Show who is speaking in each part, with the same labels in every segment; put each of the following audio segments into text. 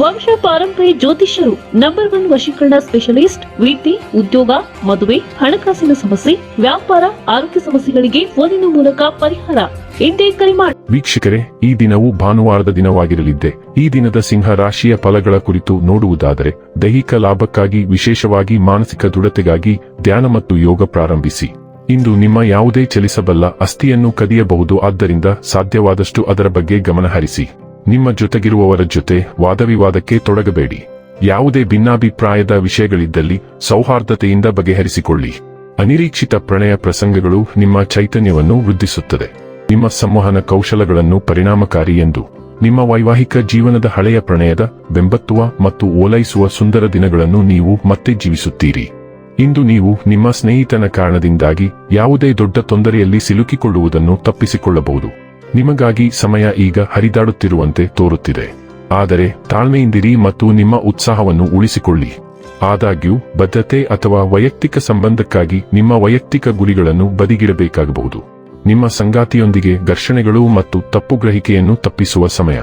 Speaker 1: ವಂಶ ಪಾರಂಪರ್ಯ ಜ್ಯೋತಿಷ್ಯರು ನಂಬರ್ ಒನ್ ವಶೀಕರಣ ಸ್ಪೆಷಲಿಸ್ಟ್ ವೃತ್ತಿ ಉದ್ಯೋಗ, ಮದುವೆ, ಹಣಕಾಸಿನ ಸಮಸ್ಯೆ, ವ್ಯಾಪಾರ, ಆರೋಗ್ಯ ಸಮಸ್ಯೆಗಳಿಗೆ ಫೋನಿನ ಮೂಲಕ ಪರಿಹಾರ. ಇಂದೇ ಕರೆ ಮಾಡಿ
Speaker 2: ವೀಕ್ಷಕರೇ, ಈ ದಿನವು ಭಾನುವಾರದ ದಿನವಾಗಿರಲಿದ್ದೆ. ಈ ದಿನದ ಸಿಂಹ ರಾಶಿಯ ಫಲಗಳ ಕುರಿತು ನೋಡುವುದಾದರೆ, ದೈಹಿಕ ಲಾಭಕ್ಕಾಗಿ, ವಿಶೇಷವಾಗಿ ಮಾನಸಿಕ ದೃಢತೆಗಾಗಿ ಧ್ಯಾನ ಮತ್ತು ಯೋಗ ಪ್ರಾರಂಭಿಸಿ. ಇಂದು ನಿಮ್ಮ ಯಾವುದೇ ಚಲಿಸಬಲ್ಲ ಅಸ್ಥಿಯನ್ನು ಕದಿಯಬಹುದು, ಆದ್ದರಿಂದ ಸಾಧ್ಯವಾದಷ್ಟು ಅದರ ಬಗ್ಗೆ ಗಮನಹರಿಸಿ. ನಿಮ್ಮ ಜೊತೆಗಿರುವವರ ಜೊತೆ ವಾದವಿವಾದಕ್ಕೆ ತೊಡಗಬೇಡಿ. ಯಾವುದೇ ಭಿನ್ನಾಭಿಪ್ರಾಯದ ವಿಷಯಗಳಿದ್ದಲ್ಲಿ ಸೌಹಾರ್ದತೆಯಿಂದ ಬಗೆಹರಿಸಿಕೊಳ್ಳಿ. ಅನಿರೀಕ್ಷಿತ ಪ್ರಣಯ ಪ್ರಸಂಗಗಳು ನಿಮ್ಮ ಚೈತನ್ಯವನ್ನು ವೃದ್ಧಿಸುತ್ತದೆ. ನಿಮ್ಮ ಸಂವಹನ ಕೌಶಲಗಳನ್ನು ಪರಿಣಾಮಕಾರಿ ಎಂದು, ನಿಮ್ಮ ವೈವಾಹಿಕ ಜೀವನದ ಹಳೆಯ ಪ್ರಣಯದ ಬೆಂಬತ್ತುವ ಮತ್ತು ಓಲೈಸುವ ಸುಂದರ ದಿನಗಳನ್ನು ನೀವು ಮತ್ತೆ ಜೀವಿಸುತ್ತೀರಿ. ಇಂದು ನೀವು ನಿಮ್ಮ ಸ್ನೇಹಿತನ ಕಾರಣದಿಂದಾಗಿ ಯಾವುದೇ ದೊಡ್ಡ ತೊಂದರೆಯಲ್ಲಿ ಸಿಲುಕಿಕೊಳ್ಳುವುದನ್ನು ತಪ್ಪಿಸಿಕೊಳ್ಳಬಹುದು. ನಿಮಗಾಗಿ ಸಮಯ ಈಗ ಹರಿದಾಡುತ್ತಿರುವಂತೆ ತೋರುತ್ತಿದೆ. ಆದರೆ ತಾಳ್ಮೆಯಿಂದಿರಿ ಮತ್ತು ನಿಮ್ಮ ಉತ್ಸಾಹವನ್ನು ಉಳಿಸಿಕೊಳ್ಳಿ. ಆದಾಗ್ಯೂ ಬದ್ಧತೆ ಅಥವಾ ವೈಯಕ್ತಿಕ ಸಂಬಂಧಕ್ಕಾಗಿ ನಿಮ್ಮ ವೈಯಕ್ತಿಕ ಗುರಿಗಳನ್ನು ಬದಿಗಿಡಬೇಕಾಗಬಹುದು. ನಿಮ್ಮ ಸಂಗಾತಿಯೊಂದಿಗೆ ಘರ್ಷಣೆಗಳು ಮತ್ತು ತಪ್ಪು ಗ್ರಹಿಕೆಯನ್ನು ತಪ್ಪಿಸುವ ಸಮಯ.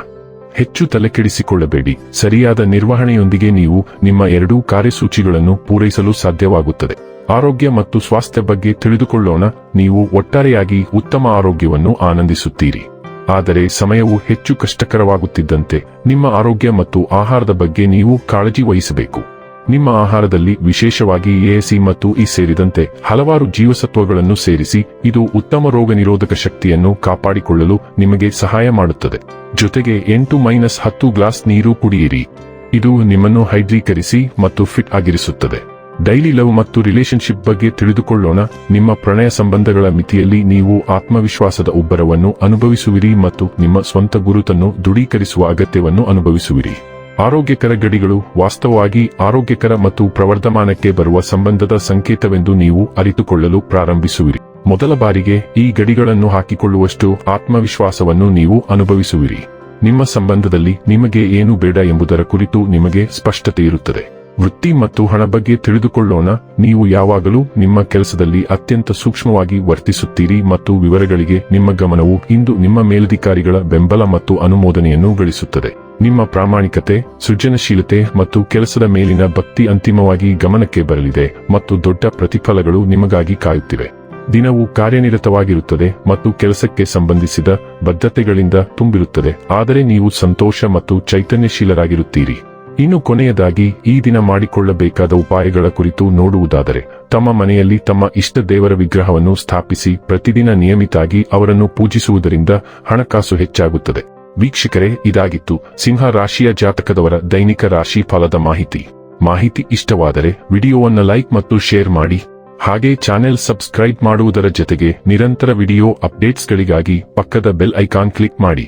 Speaker 2: ಹೆಚ್ಚು ತಲೆಕೆಡಿಸಿಕೊಳ್ಳಬೇಡಿ. ಸರಿಯಾದ ನಿರ್ವಹಣೆಯೊಂದಿಗೆ ನೀವು ನಿಮ್ಮ ಎರಡೂ ಕಾರ್ಯಸೂಚಿಗಳನ್ನು ಪೂರೈಸಲು ಸಾಧ್ಯವಾಗುತ್ತದೆ. ಆರೋಗ್ಯ ಮತ್ತು ಸ್ವಾಸ್ಥ್ಯ ಬಗ್ಗೆ ತಿಳಿದುಕೊಳ್ಳೋಣ. ನೀವು ಒಟ್ಟಾರೆಯಾಗಿ ಉತ್ತಮ ಆರೋಗ್ಯವನ್ನು ಆನಂದಿಸುತ್ತೀರಿ. ಆದರೆ ಸಮಯವು ಹೆಚ್ಚು ಕಷ್ಟಕರವಾಗುತ್ತಿದ್ದಂತೆ ನಿಮ್ಮ ಆರೋಗ್ಯ ಮತ್ತು ಆಹಾರದ ಬಗ್ಗೆ ನೀವು ಕಾಳಜಿ ವಹಿಸಬೇಕು. ನಿಮ್ಮ ಆಹಾರದಲ್ಲಿ ವಿಶೇಷವಾಗಿ ಎಸಿ ಮತ್ತು ಇ ಸೇರಿದಂತೆ ಹಲವಾರು ಜೀವಸತ್ವಗಳನ್ನು ಸೇರಿಸಿ, ಇದು ಉತ್ತಮ ರೋಗ ನಿರೋಧಕ ಶಕ್ತಿಯನ್ನು ಕಾಪಾಡಿಕೊಳ್ಳಲು ನಿಮಗೆ ಸಹಾಯ ಮಾಡುತ್ತದೆ. ಜೊತೆಗೆ ಎಂಟು ಮೈನಸ್ ಹತ್ತು ಗ್ಲಾಸ್ ನೀರು ಕುಡಿಯಿರಿ. ಇದು ನಿಮ್ಮನ್ನು ಹೈಡ್ರೀಕರಿಸಿ ಮತ್ತು ಫಿಟ್ ಆಗಿರಿಸುತ್ತದೆ. ಡೈಲಿ ಲವ್ ಮತ್ತು ರಿಲೇಶನ್ಶಿಪ್ ಬಗ್ಗೆ ತಿಳಿದುಕೊಳ್ಳೋಣ. ನಿಮ್ಮ ಪ್ರಣಯ ಸಂಬಂಧಗಳ ಮಿತಿಯಲ್ಲಿ ನೀವು ಆತ್ಮವಿಶ್ವಾಸದ ಉಬ್ಬರವನ್ನು ಅನುಭವಿಸುವಿರಿ ಮತ್ತು ನಿಮ್ಮ ಸ್ವಂತ ಗುರುತನ್ನು ದೃಢೀಕರಿಸುವ ಅಗತ್ಯವನ್ನು ಅನುಭವಿಸುವಿರಿ. ಆರೋಗ್ಯಕರ ಗಡಿಗಳು, ವಾಸ್ತವವಾಗಿ ಆರೋಗ್ಯಕರ ಮತ್ತು ಪ್ರವರ್ಧಮಾನಕ್ಕೆ ಬರುವ ಸಂಬಂಧದ ಸಂಕೇತವೆಂದು ನೀವು ಅರಿತುಕೊಳ್ಳಲು ಪ್ರಾರಂಭಿಸುವಿರಿ. ಮೊದಲ ಬಾರಿಗೆ ಈ ಗಡಿಗಳನ್ನು ಹಾಕಿಕೊಳ್ಳುವಷ್ಟು ಆತ್ಮವಿಶ್ವಾಸವನ್ನು ನೀವು ಅನುಭವಿಸುವಿರಿ. ನಿಮ್ಮ ಸಂಬಂಧದಲ್ಲಿ ನಿಮಗೆ ಏನು ಬೇಡ ಎಂಬುದರ ಕುರಿತು ನಿಮಗೆ ಸ್ಪಷ್ಟತೆ ಇರುತ್ತದೆ. ವೃತ್ತಿ ಮತ್ತು ಹಣ ಬಗ್ಗೆ ತಿಳಿದುಕೊಳ್ಳೋಣ. ನೀವು ಯಾವಾಗಲೂ ನಿಮ್ಮ ಕೆಲಸದಲ್ಲಿ ಅತ್ಯಂತ ಸೂಕ್ಷ್ಮವಾಗಿ ವರ್ತಿಸುತ್ತೀರಿ ಮತ್ತು ವಿವರಗಳಿಗೆ ನಿಮ್ಮ ಗಮನವು ಇಂದು ನಿಮ್ಮ ಮೇಲಧಿಕಾರಿಗಳ ಬೆಂಬಲ ಮತ್ತು ಅನುಮೋದನೆಯನ್ನು ಗಳಿಸುತ್ತದೆ. ನಿಮ್ಮ ಪ್ರಾಮಾಣಿಕತೆ, ಸೃಜನಶೀಲತೆ ಮತ್ತು ಕೆಲಸದ ಮೇಲಿನ ಭಕ್ತಿ ಅಂತಿಮವಾಗಿ ಗಮನಕ್ಕೆ ಬರಲಿದೆ ಮತ್ತು ದೊಡ್ಡ ಪ್ರತಿಫಲಗಳು ನಿಮಗಾಗಿ ಕಾಯುತ್ತಿವೆ. ದಿನವು ಕಾರ್ಯನಿರತವಾಗಿರುತ್ತದೆ ಮತ್ತು ಕೆಲಸಕ್ಕೆ ಸಂಬಂಧಿಸಿದ ಬದ್ಧತೆಗಳಿಂದ ತುಂಬಿರುತ್ತದೆ. ಆದರೆ ನೀವು ಸಂತೋಷ ಮತ್ತು ಚೈತನ್ಯಶೀಲರಾಗಿರುತ್ತೀರಿ. ಇನ್ನು ಕೊನೆಯದಾಗಿ ಈ ದಿನ ಮಾಡಿಕೊಳ್ಳಬೇಕಾದ ಉಪಾಯಗಳ ಕುರಿತು ನೋಡುವುದಾದರೆ, ತಮ್ಮ ಮನೆಯಲ್ಲಿ ತಮ್ಮ ಇಷ್ಟ ದೇವರ ವಿಗ್ರಹವನ್ನು ಸ್ಥಾಪಿಸಿ ಪ್ರತಿದಿನ ನಿಯಮಿತಾಗಿ ಅವರನ್ನು ಪೂಜಿಸುವುದರಿಂದ ಹಣಕಾಸು ಹೆಚ್ಚಾಗುತ್ತದೆ. ವೀಕ್ಷಕರೇ, ಇದಾಗಿತ್ತು ಸಿಂಹ ರಾಶಿಯ ಜಾತಕದವರ ದೈನಿಕ ರಾಶಿ ಫಲದ ಮಾಹಿತಿ. ಮಾಹಿತಿ ಇಷ್ಟವಾದರೆ ವಿಡಿಯೋವನ್ನು ಲೈಕ್ ಮತ್ತು ಶೇರ್ ಮಾಡಿ. ಹಾಗೆ ಚಾನೆಲ್ ಸಬ್ಸ್ಕ್ರೈಬ್ ಮಾಡುವುದರ ಜೊತೆಗೆ ನಿರಂತರ ವಿಡಿಯೋ ಅಪ್ಡೇಟ್ಸ್ಗಳಿಗಾಗಿ ಪಕ್ಕದ ಬೆಲ್ ಐಕಾನ್ ಕ್ಲಿಕ್ ಮಾಡಿ.